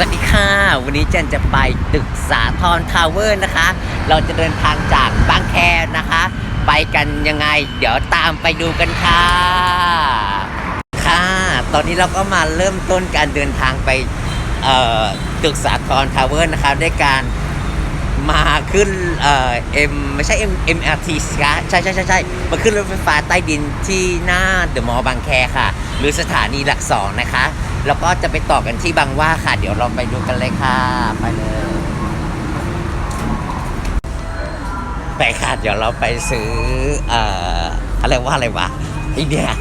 สวัสดีค่ะ วันนี้เจนจะไปตึกสาทรทาวเวอร์นะคะ เราจะเดินทางจากบางแคนะคะ ไปกันยังไง เดี๋ยวตามไปดูกันค่ะ ค่ะ ตอนนี้เราก็มาเริ่มต้นการเดินทางไปเอ่อตึกสาทรทาวเวอร์นะคะ ด้วยการมาขึ้นเอ่อเอ็มไม่ใช่ M MRT สิคะใช่ใช่ใช่ใช่มาขึ้นรถไฟฟ้าใต้ดินที่หน้าเดอะมอลล์บางแคค่ะ หรือสถานีหลักสองนะคะ แล้วก็จะไปต่อกันที่บางว่าค่ะ เดี๋ยวเราไปดูกันเลยค่ะ ไปเลย ไปค่ะ เดี๋ยวเราไปซื้อเอ่ออะไรว่าอะไรวะไอเนี่ย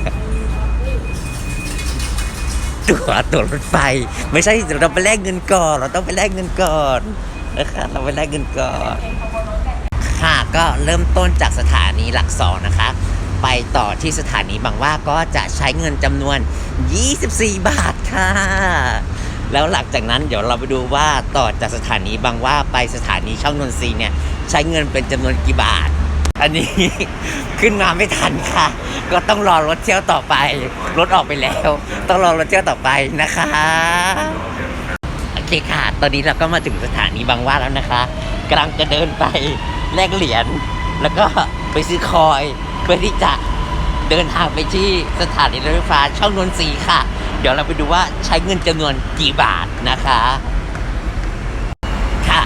ตั๋วตั๋วรถไฟ ไม่ใช่เดี๋ยวเราไปแลกเงินก่อน เราต้องไปแลกเงินก่อนนะคะเราไปแลกเงินก่อน ค่ะก็เริ่มต้นจากสถานีหลักสองนะคะ ไปต่อที่สถานีบางว่าก็จะใช้เงินจำนวน 24 บาทค่ะ แล้วหลังจากนั้นเดี๋ยวเราไปดูว่าต่อจากสถานีบางว่าไปสถานีช่องนนทรีเนี่ยใช้เงินเป็นจำนวนกี่บาท อันนี้ ขึ้นมาไม่ทันค่ะ ก็ต้องรอรถเที่ยวต่อไป รถออกไปแล้ว ต้องรอรถเที่ยวต่อไปนะคะโอเคค่ะ ตอนนี้เราก็มาถึงสถานีบางว่าแล้วนะคะกำลังจะเดินไปแลกเหรียญแล้วก็ไปซื้อคอย พื่อที่จะเดินทางไปที่สถานีรถไฟฟ้าช่องนนทรีค่ะ เดี๋ยวเราไปดูว่าใช้เงินจำนวนกี่บาทนะคะ ค่ะ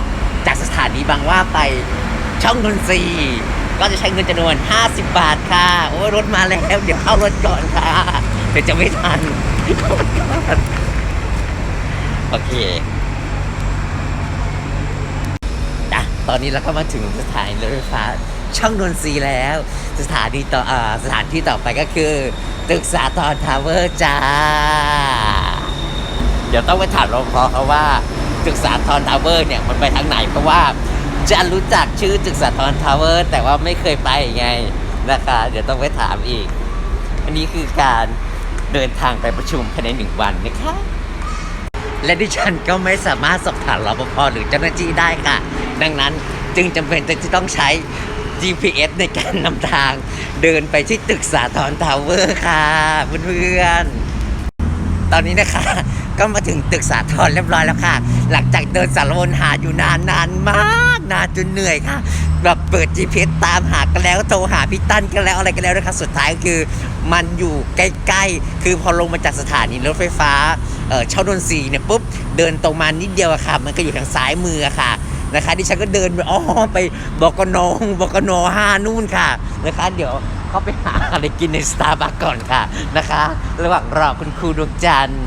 จากสถานีบางว่าไปช่องนนทรีก็จะใช้เงินจำนวน 50 บาทค่ะ โอ้ยรถมาแล้ว เดี๋ยวเข้ารถก่อนค่ะ เดี๋ยวจะไม่ทันโอเคตอนนี้เราก็มาถึงสถานีรถไฟฟ้า ช่องนนทรีแล้ว สถานีต่ออสถานที่ต่อไปก็คือ ตึกสาทรทาวเวอร์จ้า เดี๋ยวต้องไปถามรปภเขาว่าตึกสาทรทาวเวอร์เนี่ยมันไปทางไหนเพราะว่าจะรู้จักชื่อตึกสาทรทาวเวอร์แต่ว่าไม่เคยไปไงนะคะ เดี๋ยวต้องไปถามอีก อันนี้คือการเดินทางไปประชุมภายในหนึ่งวันนะคะ และดิฉันก็ไม่สามารถสอบถามรปภหรือเจ้าหน้าที่ได้ค่ะ ดังนั้นจึงจำเป็นจะต้องใช้ GPS ในการนำทางเดินไปที่ตึกสาทรทาวเวอร์ค่ะเพื่อนๆ ตอนนี้นะคะ ก็มาถึงตึกสาทรเรียบร้อยแล้วค่ะ หลังจากเดินสารวนหาอยู่นานนานมากนานจนเหนื่อยค่ะแบบเปิด GPS ตามหากันแล้วโทรหาพี่ตั้นกันแล้วอะไรกันแล้วนะคะสุดท้ายก็คือมันอยู่ใกล้ๆ คือพอลงมาจากสถานีรถไฟฟ้าเออเช่านนทรีเนี่ยปุ๊บเดินตรงมานิดเดียวอะค่ะ มันก็อยู่ทางซ้ายมืออะค่ะ นะคะดิฉันก็เดินไปอ้อไปบกนงบกนห้านู่นค่ะนะคะ เดี๋ยวเขาไปหาอะไรกินในสตาร์บัคก่อนค่ะนะคะ ระหว่างรอคุณครูดวงจันทร์